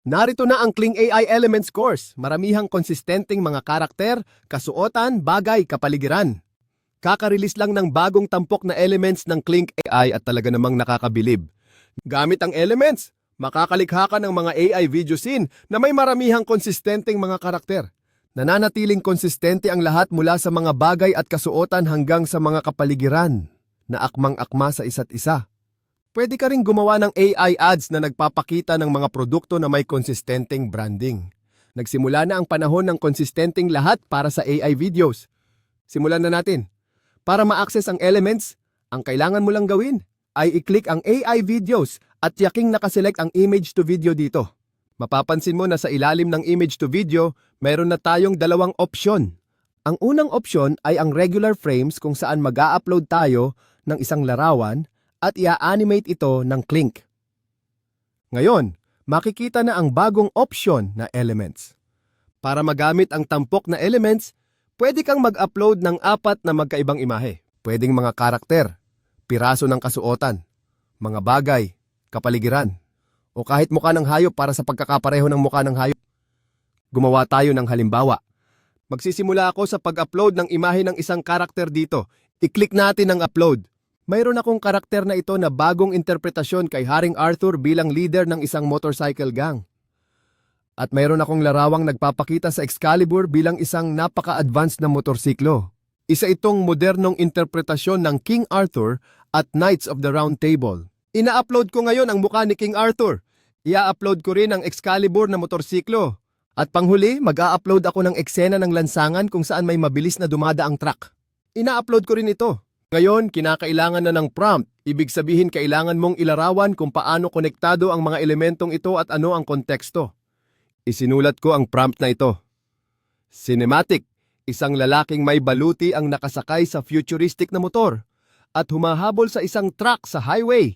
Narito na ang Kling AI Elements course. Maramihang konsistenteng mga karakter, kasuotan, bagay, kapaligiran. Kaka-release lang ng bagong tampok na elements ng Kling AI at talaga namang nakakabilib. Gamit ang elements, makakalikha ka ng mga AI video scene na may maramihang konsistenteng mga karakter. Nananatiling konsistente ang lahat mula sa mga bagay at kasuotan hanggang sa mga kapaligiran na akmang-akma sa isa't isa. Pwede ka rin gumawa ng AI ads na nagpapakita ng mga produkto na may konsistenteng branding. Nagsimula na ang panahon ng konsistenteng lahat para sa AI videos. Simulan na natin. Para ma-access ang elements, ang kailangan mo lang gawin ay i-click ang AI videos at yaking nakaselect ang image to video dito. Mapapansin mo na sa ilalim ng image to video, mayroon na tayong dalawang opsyon. Ang unang opsyon ay ang regular frames kung saan mag upload tayo ng isang larawan at i-animate ito ng Klink. Ngayon, makikita na ang bagong option na elements. Para magamit ang tampok na elements, pwede kang mag-upload ng apat na magkaibang imahe. Pwedeng mga karakter, piraso ng kasuotan, mga bagay, kapaligiran, o kahit mukha ng hayop para sa pagkakapareho ng mukha ng hayop. Gumawa tayo ng halimbawa. Magsisimula ako sa pag-upload ng imahe ng isang karakter dito. I-click natin ang upload. Mayroon akong karakter na ito na bagong interpretasyon kay Haring Arthur bilang leader ng isang motorcycle gang. At mayroon akong larawang nagpapakita sa Excalibur bilang isang napaka-advanced na motorsiklo. Isa itong modernong interpretasyon ng King Arthur at Knights of the Round Table. Ina-upload ko ngayon ang mukha ni King Arthur. Ia-upload ko rin ang Excalibur na motorsiklo. At panghuli, mag-a-upload ako ng eksena ng lansangan kung saan may mabilis na dumadaang truck. Ina-upload ko rin ito. Ngayon, kinakailangan na ng prompt. Ibig sabihin kailangan mong ilarawan kung paano konektado ang mga elementong ito at ano ang konteksto. Isinulat ko ang prompt na ito. Cinematic, isang lalaking may baluti ang nakasakay sa futuristic na motor at humahabol sa isang truck sa highway.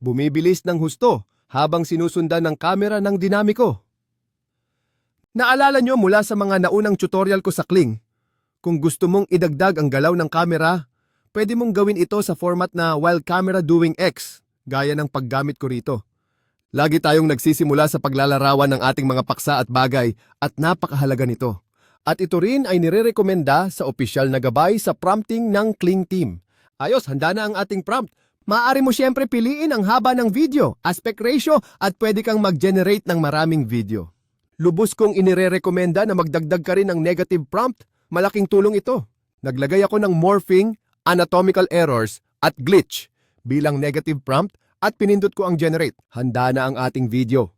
Bumibilis ng husto habang sinusundan ng kamera ng dinamiko. Naalala nyo mula sa mga naunang tutorial ko sa Kling, kung gusto mong idagdag ang galaw ng kamera, pwede mong gawin ito sa format na while camera doing X, gaya ng paggamit ko rito. Lagi tayong nagsisimula sa paglalarawan ng ating mga paksa at bagay at napakahalaga nito. At ito rin ay nirerekomenda sa opisyal na gabay sa prompting ng Kling Team. Ayos, handa na ang ating prompt. Maaari mo siyempre piliin ang haba ng video, aspect ratio at pwede kang mag-generate ng maraming video. Lubos kong inirerekomenda na magdagdag ka rin ng negative prompt. Malaking tulong ito. Naglagay ako ng morphing, anatomical errors, at glitch bilang negative prompt at pinindot ko ang generate. Handa na ang ating video.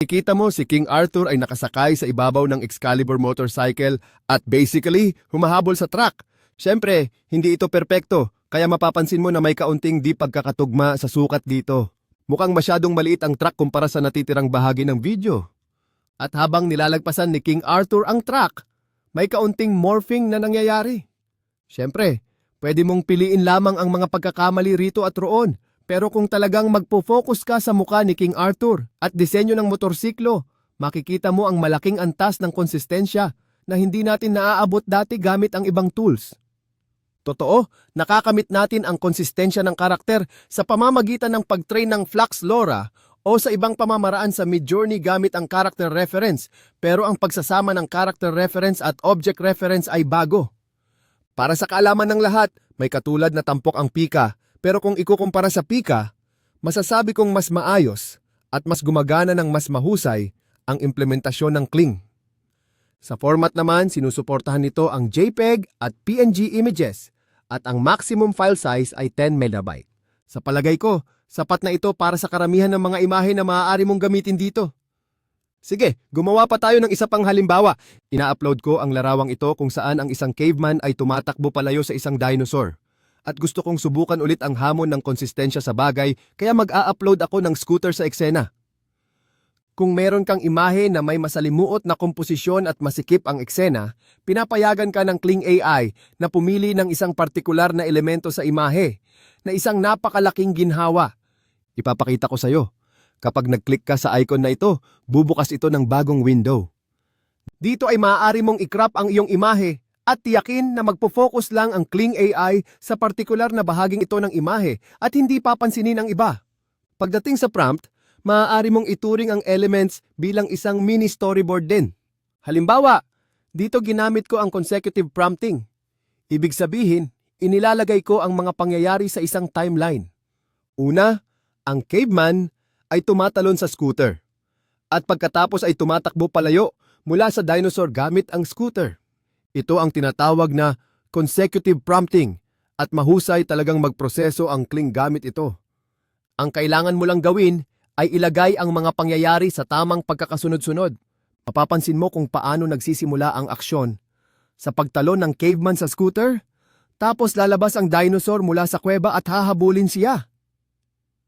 Ikita mo si King Arthur ay nakasakay sa ibabaw ng Excalibur motorcycle at basically humahabol sa truck. Siyempre, hindi ito perpekto kaya mapapansin mo na may kaunting di pagkakatugma sa sukat dito. Mukhang masyadong maliit ang truck kumpara sa natitirang bahagi ng video. At habang nilalagpasan ni King Arthur ang truck, may kaunting morphing na nangyayari. Siyempre, pwede mong piliin lamang ang mga pagkakamali rito at roon. Pero kung talagang magpo-focus ka sa mukha ni King Arthur at disenyo ng motorsiklo, makikita mo ang malaking antas ng konsistensya na hindi natin naaabot dati gamit ang ibang tools. Totoo, nakakamit natin ang konsistensya ng karakter sa pamamagitan ng pag-train ng Flux Lora o sa ibang pamamaraan sa Midjourney gamit ang character reference pero ang pagsasama ng character reference at object reference ay bago. Para sa kaalaman ng lahat, may katulad na tampok ang Pika pero kung ikukumpara sa Pika, masasabi kong mas maayos at mas gumagana ng mas mahusay ang implementasyon ng Kling. Sa format naman, sinusuportahan nito ang JPEG at PNG images at ang maximum file size ay 10 MB. Sa palagay ko, sapat na ito para sa karamihan ng mga imahe na maaari mong gamitin dito. Sige, gumawa pa tayo ng isa pang halimbawa. Ina-upload ko ang larawang ito kung saan ang isang caveman ay tumatakbo palayo sa isang dinosaur. At gusto kong subukan ulit ang hamon ng konsistensya sa bagay kaya mag-a-upload ako ng scooter sa eksena. Kung meron kang imahe na may masalimuot na komposisyon at masikip ang eksena, pinapayagan ka ng Kling AI na pumili ng isang partikular na elemento sa imahe, na isang napakalaking ginhawa. Ipapakita ko sa iyo. Kapag nag-click ka sa icon na ito, bubukas ito ng bagong window. Dito ay maaari mong i-crop ang iyong imahe at tiyakin na magpo-focus lang ang Kling AI sa partikular na bahaging ito ng imahe at hindi papansinin ang iba. Pagdating sa prompt, maaari mong ituring ang elements bilang isang mini storyboard din. Halimbawa, dito ginamit ko ang consecutive prompting. Ibig sabihin, inilalagay ko ang mga pangyayari sa isang timeline. Una, ang caveman ay tumatalon sa scooter. At pagkatapos ay tumatakbo palayo mula sa dinosaur gamit ang scooter. Ito ang tinatawag na consecutive prompting at mahusay talagang magproseso ang Kling gamit ito. Ang kailangan mo lang gawin ay ilagay ang mga pangyayari sa tamang pagkakasunod-sunod. Mapapansin mo kung paano nagsisimula ang aksyon. Sa pagtalon ng caveman sa scooter, tapos lalabas ang dinosaur mula sa kuweba at hahabulin siya.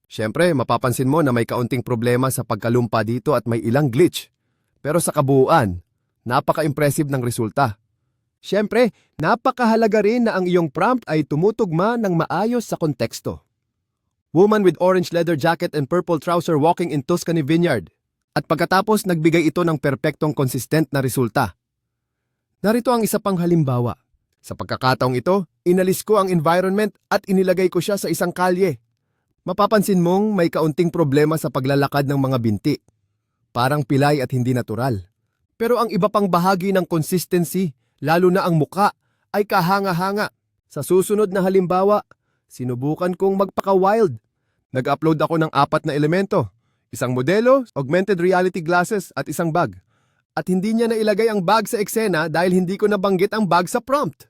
Siyempre, mapapansin mo na may kaunting problema sa pagkalumpa dito at may ilang glitch. Pero sa kabuuan, napaka-impressive ng resulta. Siyempre, napakahalaga rin na ang iyong prompt ay tumutugma ng maayos sa konteksto. Woman with orange leather jacket and purple trouser walking in Tuscany Vineyard. At pagkatapos nagbigay ito ng perpektong consistent na resulta. Narito ang isa pang halimbawa. Sa pagkakataong ito, inalis ko ang environment at inilagay ko siya sa isang kalye. Mapapansin mong may kaunting problema sa paglalakad ng mga binti. Parang pilay at hindi natural. Pero ang iba pang bahagi ng consistency, lalo na ang muka, ay kahanga-hanga. Sa susunod na halimbawa, sinubukan kong magpaka-wild. Nag-upload ako ng apat na elemento. Isang modelo, augmented reality glasses at isang bag. At hindi niya nailagay ang bag sa eksena dahil hindi ko nabanggit ang bag sa prompt.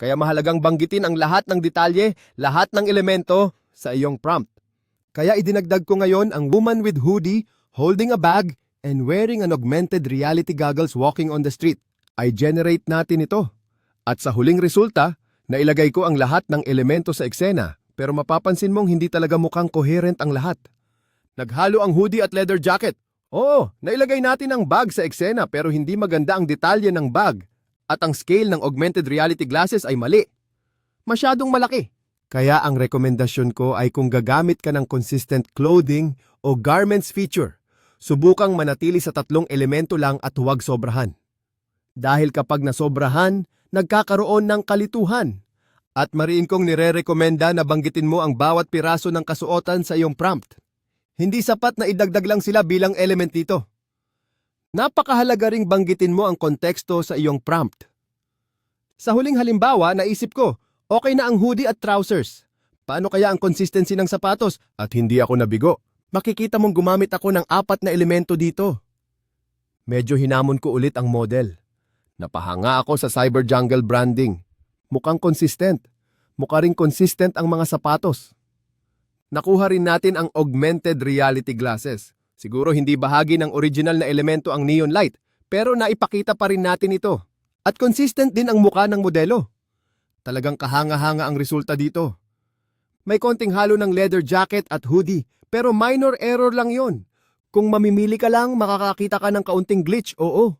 Kaya mahalagang banggitin ang lahat ng detalye, lahat ng elemento sa iyong prompt. Kaya idinagdag ko ngayon ang woman with hoodie, holding a bag, and wearing an augmented reality goggles walking on the street. I generate natin ito. At sa huling resulta, nailagay ko ang lahat ng elemento sa eksena, pero mapapansin mong hindi talaga mukhang coherent ang lahat. Naghalo ang hoodie at leather jacket. Oo, nailagay natin ang bag sa eksena pero hindi maganda ang detalye ng bag at ang scale ng augmented reality glasses ay mali. Masyadong malaki. Kaya ang rekomendasyon ko ay kung gagamit ka ng consistent clothing o garments feature, subukang manatili sa tatlong elemento lang at huwag sobrahan. Dahil kapag nasobrahan, nagkakaroon ng kalituhan. At mariin kong nire-rekomenda na banggitin mo ang bawat piraso ng kasuotan sa iyong prompt. Hindi sapat na idagdag lang sila bilang element dito. Napakahalaga ring banggitin mo ang konteksto sa iyong prompt. Sa huling halimbawa, naisip ko, okay na ang hoodie at trousers. Paano kaya ang consistency ng sapatos? At hindi ako nabigo. Makikita mong gumamit ako ng apat na elemento dito. Medyo hinamon ko ulit ang model. Napahanga ako sa Cyber Jungle branding. Mukhang consistent. Mukha ring consistent ang mga sapatos. Nakuha rin natin ang augmented reality glasses. Siguro hindi bahagi ng original na elemento ang neon light, pero naipakita pa rin natin ito. At consistent din ang mukha ng modelo. Talagang kahanga-hanga ang resulta dito. May konting halo ng leather jacket at hoodie, pero minor error lang yon. Kung mamimili ka lang, makakakita ka ng kaunting glitch, oo.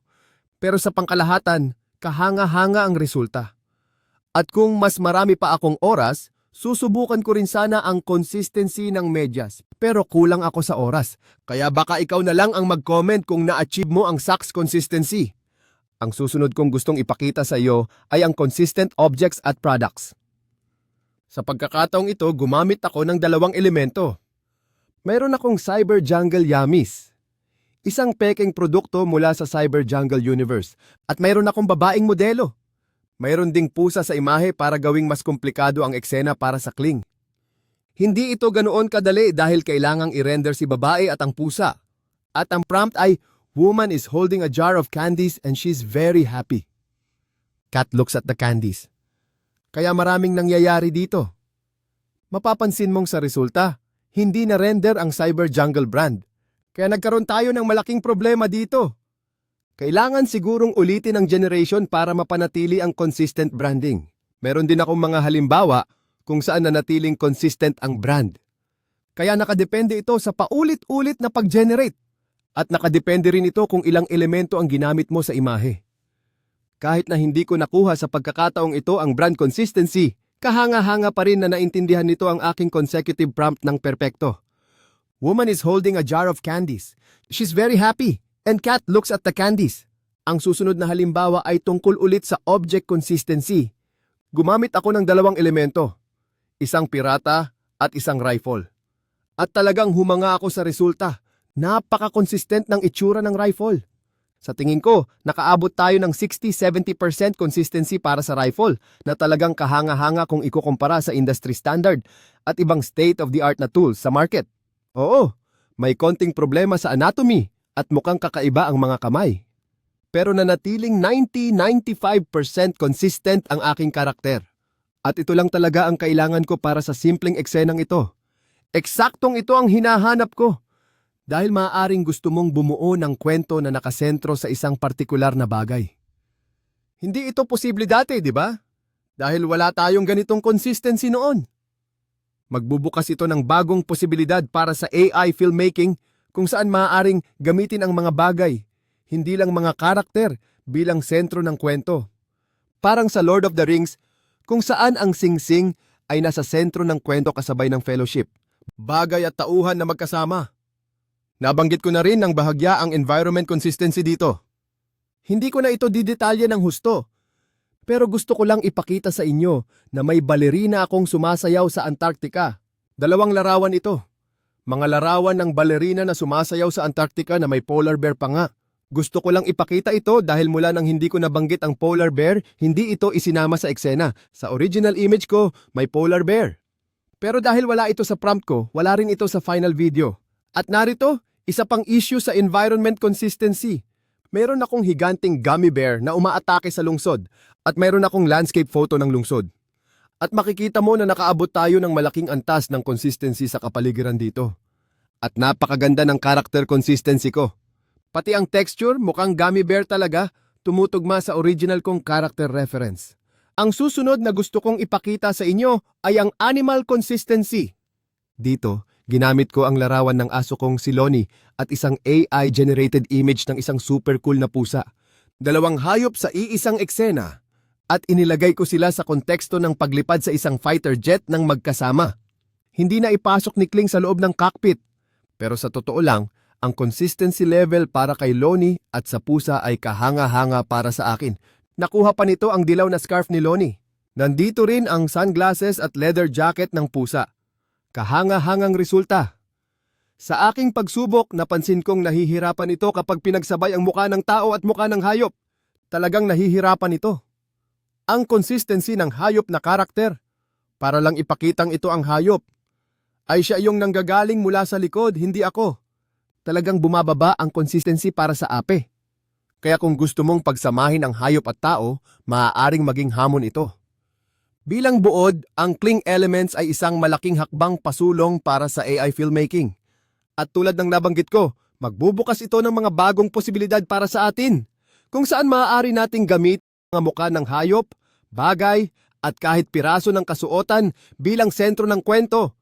Pero sa pangkalahatan, kahanga-hanga ang resulta. At kung mas marami pa akong oras, susubukan ko rin sana ang consistency ng medyas. Pero kulang ako sa oras. Kaya baka ikaw na lang ang mag-comment kung na-achieve mo ang socks consistency. Ang susunod kong gustong ipakita sa iyo ay ang consistent objects at products. Sa pagkakataong ito, gumamit ako ng dalawang elemento. Mayroon akong Cyber Jungle Yummies. Isang peking produkto mula sa Cyber Jungle Universe. At mayroon akong babaeng modelo. Mayroon ding pusa sa imahe para gawing mas komplikado ang eksena para sa Kling. Hindi ito ganoon kadali dahil kailangang i-render si babae at ang pusa. At ang prompt ay, Woman is holding a jar of candies and she's very happy. Cat looks at the candies. Kaya maraming nangyayari dito. Mapapansin mong sa resulta, hindi na render ang Cyber Jungle brand. Kaya nagkaroon tayo ng malaking problema dito. Kailangan sigurong ulitin ang generation para mapanatili ang consistent branding. Meron din akong mga halimbawa kung saan nanatiling consistent ang brand. Kaya nakadepende ito sa paulit-ulit na pag-generate. At nakadepende rin ito kung ilang elemento ang ginamit mo sa imahe. Kahit na hindi ko nakuha sa pagkakataong ito ang brand consistency, kahanga-hanga pa rin na naintindihan nito ang aking consecutive prompt ng perpekto. Woman is holding a jar of candies. She's very happy. And cat looks at the candies. Ang susunod na halimbawa ay tungkol ulit sa object consistency. Gumamit ako ng dalawang elemento. Isang pirata at isang rifle. At talagang humanga ako sa resulta. Napaka-consistent ng itsura ng rifle. Sa tingin ko, nakaabot tayo ng 60-70% consistency para sa rifle na talagang kahanga-hanga kung ikukumpara sa industry standard at ibang state-of-the-art na tools sa market. Oo, may konting problema sa anatomy at mukhang kakaiba ang mga kamay. Pero nanatiling 90-95% consistent ang aking karakter. At ito lang talaga ang kailangan ko para sa simpleng eksenang ito. Eksaktong ito ang hinahanap ko. Dahil maaaring gusto mong bumuo ng kwento na nakasentro sa isang partikular na bagay. Hindi ito posible dati, di ba? Dahil wala tayong ganitong consistency noon. Magbubukas ito ng bagong posibilidad para sa AI filmmaking kung saan maaaring gamitin ang mga bagay, hindi lang mga karakter bilang sentro ng kwento. Parang sa Lord of the Rings, kung saan ang singsing ay nasa sentro ng kwento kasabay ng fellowship. Bagay at tauhan na magkasama. Nabanggit ko na rin ng bahagya ang environment consistency dito. Hindi ko na ito didetalye ng husto. Pero gusto ko lang ipakita sa inyo na may balerina akong sumasayaw sa Antarctica. Dalawang larawan ito. Mga larawan ng balerina na sumasayaw sa Antarctica na may polar bear pa nga. Gusto ko lang ipakita ito dahil mula nang hindi ko nabanggit ang polar bear, hindi ito isinama sa eksena. Sa original image ko, may polar bear. Pero dahil wala ito sa prompt ko, wala rin ito sa final video. At narito, isa pang issue sa environment consistency. Meron akong higanting gummy bear na umaatake sa lungsod at meron akong landscape photo ng lungsod. At makikita mo na nakaabot tayo ng malaking antas ng consistency sa kapaligiran dito. At napakaganda ng character consistency ko. Pati ang texture, mukhang gummy bear talaga, tumutugma sa original kong character reference. Ang susunod na gusto kong ipakita sa inyo ay ang animal consistency. Dito, ginamit ko ang larawan ng aso kong si Lonnie at isang AI-generated image ng isang super cool na pusa. Dalawang hayop sa iisang eksena at inilagay ko sila sa konteksto ng paglipad sa isang fighter jet ng magkasama. Hindi na ipasok ni Kling sa loob ng cockpit. Pero sa totoo lang, ang consistency level para kay Lonnie at sa pusa ay kahanga-hanga para sa akin. Nakuha pa nito ang dilaw na scarf ni Lonnie. Nandito rin ang sunglasses at leather jacket ng pusa. Kahanga-hangang resulta. Sa aking pagsubok, napansin kong nahihirapan ito kapag pinagsabay ang muka ng tao at muka ng hayop. Talagang nahihirapan ito. Ang consistency ng hayop na karakter, para lang ipakitang ito ang hayop, ay siya yung nanggagaling mula sa likod, hindi ako. Talagang bumababa ang consistency para sa ape. Kaya kung gusto mong pagsamahin ang hayop at tao, maaaring maging hamon ito. Bilang buod, ang Kling Elements ay isang malaking hakbang pasulong para sa AI filmmaking. At tulad ng nabanggit ko, magbubukas ito ng mga bagong posibilidad para sa atin, kung saan maaari nating gamit ang mga muka ng hayop, bagay, at kahit piraso ng kasuotan bilang sentro ng kwento.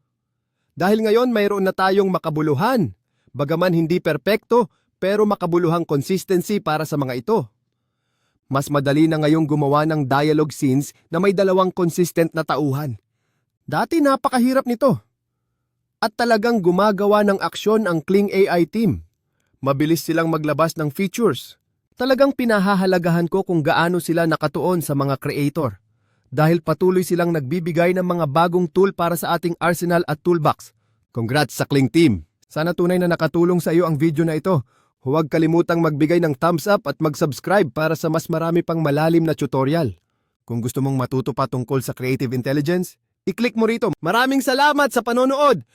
Dahil ngayon mayroon na tayong makabuluhan, bagaman hindi perpekto pero makabuluhang consistency para sa mga ito. Mas madali na ngayong gumawa ng dialogue scenes na may dalawang consistent na tauhan. Dati napakahirap nito. At talagang gumagawa ng aksyon ang Kling AI team. Mabilis silang maglabas ng features. Talagang pinahahalagahan ko kung gaano sila nakatuon sa mga creator. Dahil patuloy silang nagbibigay ng mga bagong tool para sa ating arsenal at toolbox. Congrats sa Kling team! Sana tunay na nakatulong sa iyo ang video na ito. Huwag kalimutang magbigay ng thumbs up at mag-subscribe para sa mas marami pang malalim na tutorial. Kung gusto mong matuto pa tungkol sa creative intelligence, i-click mo rito. Maraming salamat sa panonood!